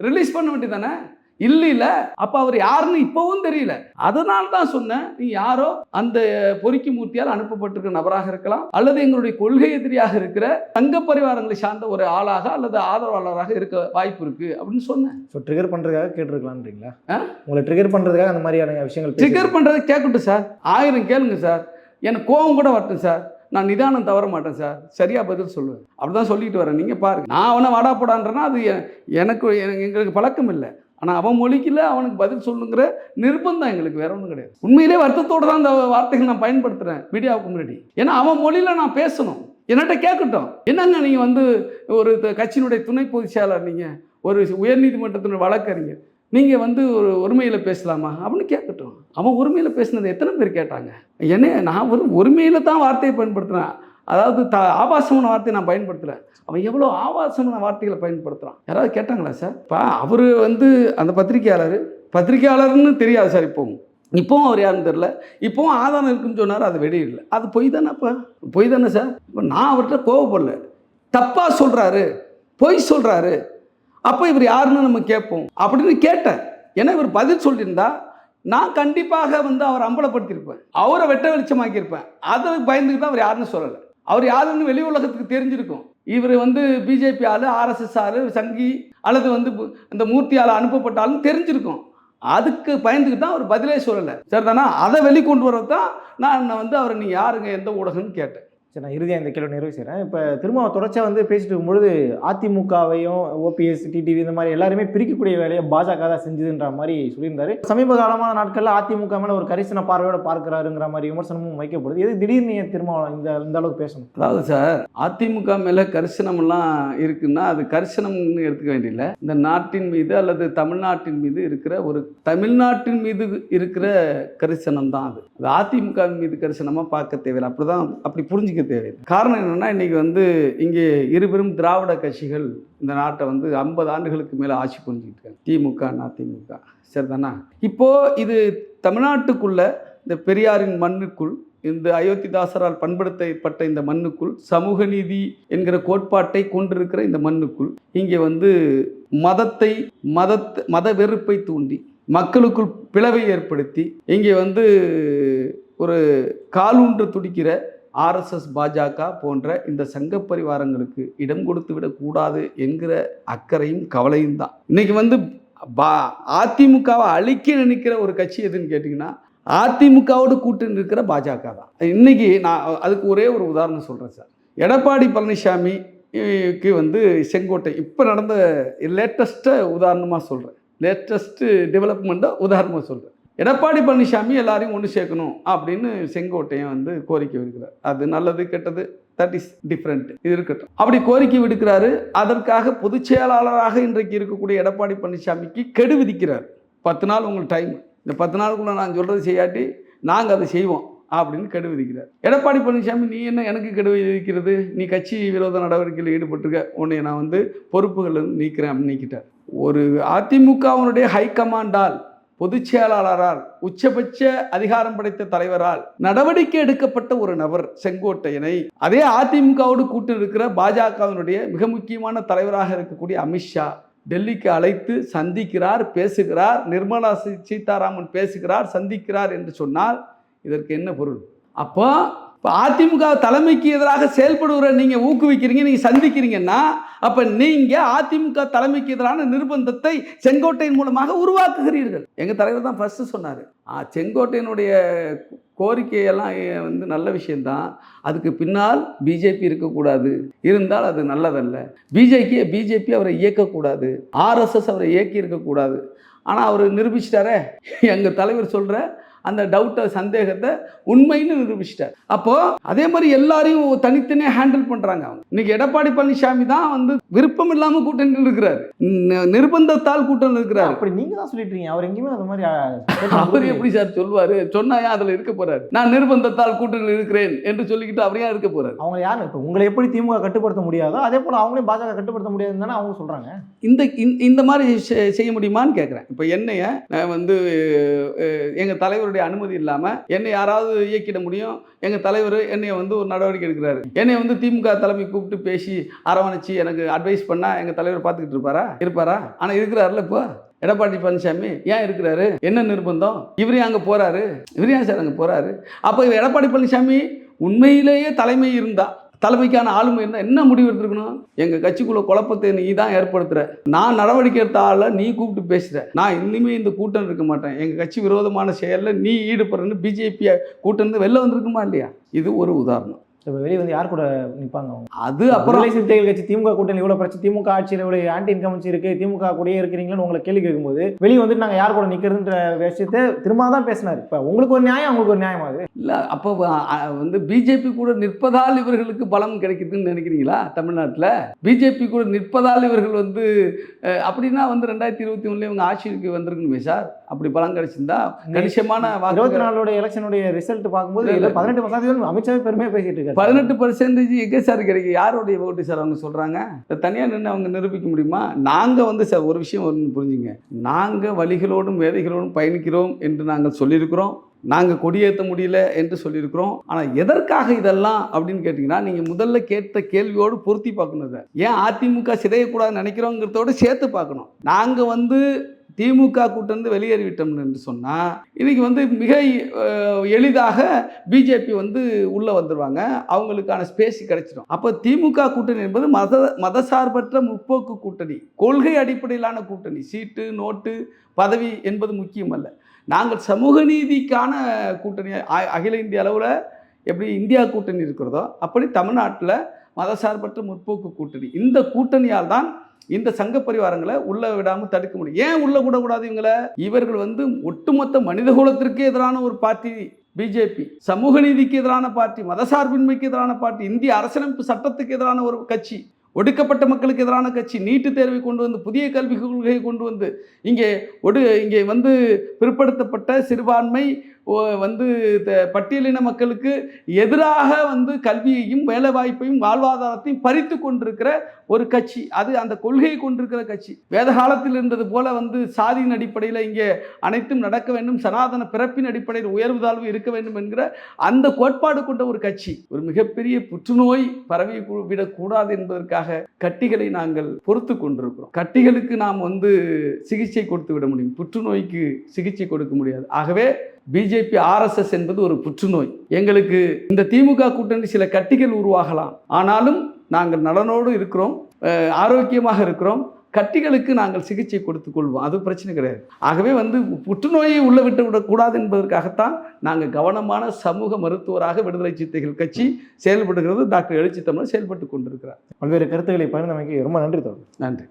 ரிலீஸ் பண்ண வேண்டியதானே இல்லை இல்ல அப்ப அவர் யாருன்னு இப்பவும் தெரியல. அதனால தான் சொன்னேன் நீ யாரோ அந்த பொறுக்கி மூர்த்தியால் அனுப்பப்பட்டிருக்கிற நபராக இருக்கலாம் அல்லது எங்களுடைய கொள்கை எதிரியாக இருக்கிற சங்க பரிவாரங்களை சார்ந்த ஒரு ஆளாக அல்லது ஆதரவாளராக இருக்க வாய்ப்பு இருக்கு அப்படின்னு சொன்னேன். ஸோ ட்ரிகர் பண்ணுறதுக்காக கேட்டிருக்கலான்றீங்களா? உங்களை ட்ரிகர் பண்ணுறதுக்காக அந்த மாதிரியான விஷயங்கள் ட்ரிகர் பண்ணுறதை கேட்கட்டும் சார் ஆயிரம் கேளுங்க சார் எனக்கு கோவம் கூட வரட்டும் சார் நான் நிதானம் தவற மாட்டேன் சார் சரியா பதில் சொல்லுவேன். அப்படிதான் சொல்லிட்டு வரேன். நீங்கள் பாருங்க. நான் அவனை வாடா போடான்றேன்னா அது எனக்கு- எங்களுக்கு பழக்கம் இல்லை. ஆனால் அவன் மொழிக்குல அவனுக்கு பதில் சொல்லுங்கிற நிர்பந்தம் எங்களுக்கு வேற ஒன்றும் கிடையாது. உண்மையிலே வருத்தத்தோடு தான் அந்த வார்த்தைகள் நான் பயன்படுத்துகிறேன் மீடியாவுக்கு முன்னாடி. ஏன்னா அவன் மொழியில் நான் பேசணும். என்னட்ட கேட்கட்டும். என்னங்க நீங்கள் வந்து ஒரு கட்சியினுடைய துணை பொதுச் செயலர் நீங்கள் ஒரு உயர்நீதிமன்றத்தினுடைய வழக்கறிஞர். நீங்கள் வந்து ஒரு உரிமையில் பேசலாமா? அப்படின்னு கேட்கட்டும். அவன் உரிமையில் பேசினது எத்தனை பேர் கேட்டாங்க? என்ன நான் ஒரு உரிமையில் தான் வார்த்தையை பயன்படுத்துகிறேன் அதாவது த ஆபாசமான வார்த்தையை நான் பயன்படுத்துகிறேன் அவன் எவ்வளோ ஆபாசமான வார்த்தைகளை பயன்படுத்துகிறான் யாராவது கேட்டாங்களா சார்? இப்போ அவர் வந்து அந்த பத்திரிக்கையாளர் பத்திரிக்கையாளர்னு தெரியாது சார் இப்போவும். இப்போவும் அவர் யாருன்னு தெரில இப்போவும் ஆதாரம் இருக்குன்னு சொன்னார் அது வெளியிடல. அது பொய் தானே பொய் தானே சார்? இப்போ நான் அவர்கிட்ட கோவப்படல. தப்பாக சொல்கிறாரு பொய் சொல்கிறாரு அப்போ இவர் யாருன்னு நம்ம கேட்போம். அப்படின்னு கேட்டேன். ஏன்னா இவர் பதில் சொல்லியிருந்தா நான் கண்டிப்பாக வந்து அவர் அம்பலப்படுத்தியிருப்பேன். அவரை வெட்ட வெளிச்சமாக்கியிருப்பேன். அதுக்கு பயந்துக்கிட்டு அவர் யாருன்னு சொல்லலை. அவர் யாருன்னு வெளி உலகத்துக்கு தெரிஞ்சிருக்கும். இவர் வந்து பிஜேபி ஆள் ஆர்எஸ்எஸ் ஆள் சங்கி அல்லது வந்து பு- இந்த மூர்த்தியால் அனுப்பப்பட்டாலும் தெரிஞ்சிருக்கும். அதுக்கு பயந்துக்கிட்டு தான் அவர் பதிலே சொல்லலை. சரிதானா? அதை வெளிக்கொண்டு வரது தான் நான் வந்து அவர் நீ யாருங்க எந்த ஊடகம்னு கேட்டேன். சரி நான் இறுதியாக இந்த கேள்வி நிறைவு செய்கிறேன் இப்போ திரும்ப தொடர்ச்சியாக வந்து பேசிட்டு இருக்கும்பொழுது அதிமுகவையும் ஓபிஎஸ் டிடிவி இந்த மாதிரி எல்லாருமே பிரிக்கக்கூடிய வேலையை பாஜக தான் செஞ்சுதுன்ற மாதிரி சொல்லியிருந்தாரு. சமீப காலமான நாட்களில் அதிமுக மேலே ஒரு கரிசன பார்வையோட பார்க்குறாருங்கிற மாதிரி விமர்சனமும் வைக்கப்படுது எது திடீர்னு ஏன் திரும்ப இந்த இந்த அளவுக்கு பேசணும்? அதாவது சார் அதிமுக மேலே கரிசனம்லாம் இருக்குன்னா அது கரிசனம்னு எடுத்துக்க வேண்டியதில்லை இந்த நாட்டின் மீது அல்லது தமிழ்நாட்டின் மீது இருக்கிற ஒரு தமிழ்நாட்டின் மீது இருக்கிற கரிசனம் தான் அது. அது அதிமுக மீது கரிசனமாக பார்க்க தேவையில்லை. அப்படி தான் அப்படி புரிஞ்சுக்க தேவையில்லை காரணம் என்னென்னா இன்றைக்கி வந்து இங்கே இருபெரும் திராவிட கட்சிகள் இந்த நாட்டை வந்து ஐம்பது ஆண்டுகளுக்கு மேலே ஆட்சி புரிஞ்சுக்கிட்டு இருக்காங்க. திமுக அதிமுக. சரிதானா? இப்போது இது தமிழ்நாட்டுக்குள்ளே இந்த பெரியாரின் மண்ணுக்குள் இந்த அயோத்திதாசரால் பண்படுத்தப்பட்ட இந்த மண்ணுக்குள் சமூக நீதி என்கிற கோட்பாட்டை கொண்டிருக்கிற இந்த மண்ணுக்குள் இங்கே வந்து மதத்தை மதத் மத வெறுப்பை தூண்டி மக்களுக்குள் பிளவை ஏற்படுத்தி இங்கே வந்து ஒரு காலூன்று துடிக்கிற ஆர்எஸ்எஸ் பாஜக போன்ற இந்த சங்க பரிவாரங்களுக்கு இடம் கொடுத்து விடக்கூடாது என்கிற அக்கறையும் கவலையும் தான். இன்னைக்கு வந்து பா அதிமுகவை அழிக்க நினைக்கிற ஒரு கட்சி எதுன்னு கேட்டிங்கன்னா அதிமுகவோடு கூட்டணி இருக்கிற பாஜக தான். இன்னைக்கு நான் அதுக்கு ஒரே ஒரு உதாரணம் சொல்கிறேன் சார். எடப்பாடி பழனிசாமி க்கு வந்து செங்கோட்டை இப்போ நடந்த லேட்டஸ்ட்டை உதாரணமாக சொல்கிறேன் லேட்டஸ்ட்டு டெவலப்மெண்ட்டை உதாரணமாக சொல்கிறேன் எடப்பாடி பழனிசாமி எல்லாரையும் ஒன்று சேர்க்கணும் அப்படின்னு செங்கோட்டையன் வந்து கோரிக்கை விடுக்கிறார். அது நல்லது கெட்டது தட் இஸ் டிஃப்ரெண்ட் இது இருக்கட்டும். அப்படி கோரிக்கை விடுக்கிறாரு. அதற்காக பொதுச் செயலாளராக இன்றைக்கு இருக்கக்கூடிய எடப்பாடி பழனிசாமிக்கு கெடு விதிக்கிறார். பத்து நாள் உங்களுக்கு டைம் இந்த பத்து நாளுக்குள்ளே நான் சொல்கிறது செய்யாட்டி நாங்கள் அதை செய்வோம் அப்படின்னு கெடு விதிக்கிறார். எடப்பாடி பழனிசாமி நீ என்ன எனக்கு கெடு விதிக்கிறது? நீ கட்சி விரோத நடவடிக்கையில் ஈடுபட்டிருக்க. உன்னை நான் வந்து பொறுப்புகள் நீக்கிறேன் அப்படின்னு நீக்கிட்டார். ஒரு அதிமுகவினுடைய ஹைகமாண்டால் பொதுச் செயலாளரால் உச்சபட்ச அதிகாரம் படைத்த தலைவரால் நடவடிக்கை எடுக்கப்பட்ட ஒரு நபர் செங்கோட்டையனை. அதே அதிமுகவோடு கூட்டு இருக்கிற பாஜகவினுடைய மிக முக்கியமான தலைவராக இருக்கக்கூடிய அமித்ஷா டெல்லிக்கு அழைத்து சந்திக்கிறார் பேசுகிறார். நிர்மலா சீதாராமன் பேசுகிறார் சந்திக்கிறார் என்று சொன்னால் இதற்கு என்ன பொருள்? அப்போ இப்போ அதிமுக தலைமைக்கு எதிராக செயல்படுகிற நீங்கள் ஊக்குவிக்கிறீங்க நீங்கள் சந்திக்கிறீங்கன்னா அப்போ நீங்கள் அதிமுக தலைமைக்கு எதிரான நிர்பந்தத்தை செங்கோட்டையின் மூலமாக உருவாக்குகிறீர்கள். எங்கள் தலைவர் தான் ஃபஸ்ட்டு சொன்னார். செங்கோட்டையினுடைய கோரிக்கையெல்லாம் வந்து நல்ல விஷயந்தான் அதுக்கு பின்னால் பிஜேபி இருக்கக்கூடாது. இருந்தால் அது நல்லதல்ல. பிஜேபி பிஜேபி அவரை இயக்கக்கூடாது. ஆர்எஸ்எஸ் அவரை இயக்கி இருக்கக்கூடாது ஆனால் அவர் நிரூபிச்சிட்டாரே. எங்கள் தலைவர் சொல்கிற அந்த டவுட்டை சந்தேகத்தை உண்மைன்னு நிரூபிச்சிட்டார். அப்போ அதே மாதிரி எல்லாரையும் தனித்தனியாக ஹேண்டில் பண்றாங்க அவங்க. இன்னைக்கு எடப்பாடி பழனிசாமி தான் வந்து விருப்பம் இல்லாம கூட்டணியில் இருக்கிறார் நிர்பந்தத்தால் கூட்டணியில் இருக்கிறார் அப்படி நீங்க தான் சொல்லிட்டு இருக்கீங்க அவர் எங்கேயுமே அந்த மாதிரி அவர் எப்படி சார் சொல்வாரு? சொன்னா ஏன் அதுல இருக்க போறாரு? நான் நிர்பந்தத்தால் கூட்டணியில் இருக்கிறேன் என்று சொல்லிக்கிட்டு அவர் ஏன் இருக்க போறாரு? அவங்க யாரு? இப்போ உங்களை எப்படி திமுக கட்டுப்படுத்த முடியாதோ அதே போல அவங்களையும் பாஜக கட்டுப்படுத்த முடியாதுன்னு தானே அவங்க சொல்றாங்க. இந்த இந்த- மாதிரி செய்ய முடியுமான்னு கேட்குறேன் இப்போ என்னைய நான் வந்து அஹ், எங்க தலைவருடைய அனுமதி இல்லாமல் என்னை யாராவது இயக்கிட முடியும். எங்கள் தலைவர் என்னை வந்து ஒரு நடவடிக்கை எடுக்கிறாரு. என்னை வந்து திமுக தலைமை கூப்பிட்டு பேசி அரவணைச்சு எனக்கு அட்வைஸ் பண்ணால் எங்கள் தலைவர் பார்த்துக்கிட்டு இருப்பாரா? இருப்பாரா? ஆனால் இருக்கிறாருல இப்போ. எடப்பாடி பழனிசாமி ஏன் இருக்கிறாரு? என்ன நிர்பந்தம்? இவர் அங்கே போகிறாரு இவர் ஏன் சார் அங்கே போகிறாரு அப்போ எடப்பாடி பழனிசாமி உண்மையிலேயே தலைமை இருந்தா தலைமைக்கான ஆளுமை இருந்தால் என்ன முடிவு எடுத்துருக்கணும்? எங்கள் கட்சிக்குள்ள குழப்பத்தை நீ தான் ஏற்படுத்துகிற நான் நடவடிக்கை எடுத்த ஆளை நீ கூப்பிட்டு பேசுகிற நான் இன்னுமே இந்த கூட்டம் இருக்க மாட்டேன். எங்கள் கட்சி விரோதமான செயலில் நீ ஈடுபடுறேன்னு பிஜேபி கூட்டம் வெளில வந்திருக்குமா இல்லையா? இது ஒரு உதாரணம். இப்போ வெளியே வந்து யார் கூட நிற்பாங்க அது அப்புறம் சிறுத்தைகள் கட்சி திமுக கூட்டணி இவ்வளோ பிரச்சனை திமுக ஆட்சியில் இவ்வளோ ஆன்டி இன்கமன்சி இருக்கு திமுக கூடயே இருக்கிறீங்கன்னு உங்களை கேள்வி கேட்கும்போது வெளியே வந்து நாங்கள் யார் கூட நிற்கிறதுன்ற விஷயத்தை திரும்ப தான் பேசினார். இப்போ உங்களுக்கு ஒரு நியாயம் அவங்களுக்கு ஒரு நியாயம் அது? இல்லை அப்போ வந்து பிஜேபி கூட நிற்பதால் இவர்களுக்கு பலம் கிடைக்குதுன்னு நினைக்கிறீங்களா தமிழ்நாட்டில்? பிஜேபி கூட நிற்பதால் இவர்கள் வந்து அப்படின்னா வந்து ரெண்டாயிரத்தி இருபத்தி ஒன்றுல இவங்க ஆட்சிக்கு வந்திருக்கணுமே சார். அப்படி பலம் கிடைச்சிருந்தா கணிசமான இருபத்தி நாலோட எலெக்ஷனுடைய ரிசல்ட் பார்க்கும்போது பதினெட்டு சதவீதம் அமித்ஷாவே பெருமையாக பேசிட்டு இருக்காரு. பதினெட்டு பர்சன்டேஜ் எங்கே சார் கிடைக்கும் யாருடைய ஓட்டு சார் அவங்க சொல்கிறாங்க தனியாக நின்று அவங்க நிரூபிக்க முடியுமா? நாங்கள் வந்து சார் ஒரு விஷயம் ஒன்று புரிஞ்சுங்க. நாங்கள் வழிகளோடும் வேதைகளோடும் பயணிக்கிறோம் என்று நாங்கள் சொல்லியிருக்கிறோம். நாங்கள் கொடியேற்ற முடியல என்று சொல்லியிருக்கிறோம். ஆனால் எதற்காக இதெல்லாம் அப்படின்னு கேட்டிங்கன்னா நீங்கள் முதல்ல கேட்ட கேள்வியோடு பொருத்தி பார்க்கணும் இதை. ஏன் அதிமுக சிதையக்கூடாதுன்னு நினைக்கிறோங்கிறதோட சேர்த்து பார்க்கணும். நாங்கள் வந்து திமுக கூட்டிலிருந்து வெளியேறிவிட்டோம் என்று சொன்னால் இன்றைக்கி வந்து மிக எளிதாக பிஜேபி வந்து உள்ளே வந்துடுவாங்க அவங்களுக்கான ஸ்பேஸ் கிடைச்சிடும். அப்போ திமுக கூட்டணி என்பது மத மதசார்பற்ற முற்போக்கு கூட்டணி. கொள்கை அடிப்படையிலான கூட்டணி. சீட்டு நோட்டு பதவி என்பது முக்கியமல்ல. நாங்கள் சமூக நீதிக்கான கூட்டணி அ- அகில இந்திய அளவில் எப்படி இந்தியா கூட்டணி இருக்கிறதோ அப்படி தமிழ்நாட்டில் மதசார்பற்ற முற்போக்கு கூட்டணி. இந்த கூட்டணியால் தான் இந்த சங்க பரிவாரங்களை உள்ள விடாமல் தடுக்க முடியும். ஏன் உள்ள விடக்கூடாது இவங்களை? இவர்கள் வந்து ஒட்டுமொத்த மனிதகுலத்திற்கு எதிரான ஒரு பார்ட்டி பிஜேபி. சமூக நீதிக்கு எதிரான பார்ட்டி மதசார்பின்மைக்கு எதிரான பார்ட்டி இந்திய அரசியலமைப்பு சட்டத்துக்கு எதிரான ஒரு கட்சி. ஒடுக்கப்பட்ட மக்களுக்கு எதிரான கட்சி நீட்டு தேர்வை கொண்டு வந்து புதிய கல்விக் கொள்கையை கொண்டு வந்து இங்கே ஒடு இங்கே வந்து பிற்படுத்தப்பட்ட சிறுபான்மை வந்து த- பட்டியலின மக்களுக்கு எதிராக வந்து கல்வியையும் வேலைவாய்ப்பையும் வாழ்வாதாரத்தையும் பறித்து கொண்டிருக்கிற ஒரு கட்சி. அது அந்த கொள்கையை கொண்டிருக்கிற கட்சி. வேத காலத்தில் இருந்தது போல வந்து சாதியின் அடிப்படையில் இங்கே அனைத்தும் நடக்க வேண்டும். சனாதன பிறப்பின் அடிப்படையில் உயர்வு தாழ்வு இருக்க வேண்டும் என்கிற அந்த கோட்பாடு கொண்ட ஒரு கட்சி. ஒரு மிகப்பெரிய புற்றுநோய் பரவி விடக்கூடாது என்பதற்காக கட்டிகளை நாங்கள் பொறுத்து கொண்டிருக்கிறோம். கட்டிகளுக்கு நாம் வந்து சிகிச்சை கொடுத்து விட முடியும். புற்றுநோய்க்கு சிகிச்சை கொடுக்க முடியாது. ஆகவே பிஜேபி ஆர்எஸ்எஸ் என்பது ஒரு புற்றுநோய். எங்களுக்கு இந்த திமுக கூட்டணி சில கட்டிகள் உருவாகலாம். ஆனாலும் நாங்கள் நலனோடு இருக்கிறோம் ஆரோக்கியமாக இருக்கிறோம். கட்டிகளுக்கு நாங்கள் சிகிச்சை கொடுத்துக் கொள்வோம். அது பிரச்சனை கிடையாது. ஆகவே வந்து புற்றுநோயை உள்ள விட்டு விடக்கூடாது என்பதற்காகத்தான் நாங்கள் கவனமான சமூக மருத்துவராக விடுதலை சித்தைகள் கட்சி செயல்படுகிறது. டாக்டர் எழுச்சி தமிழர் செயல்பட்டு கொண்டிருக்கிறார். பல்வேறு கருத்துக்களை பகிர்ந்தமைக்கு ரொம்ப நன்றி தோழர். நன்றி.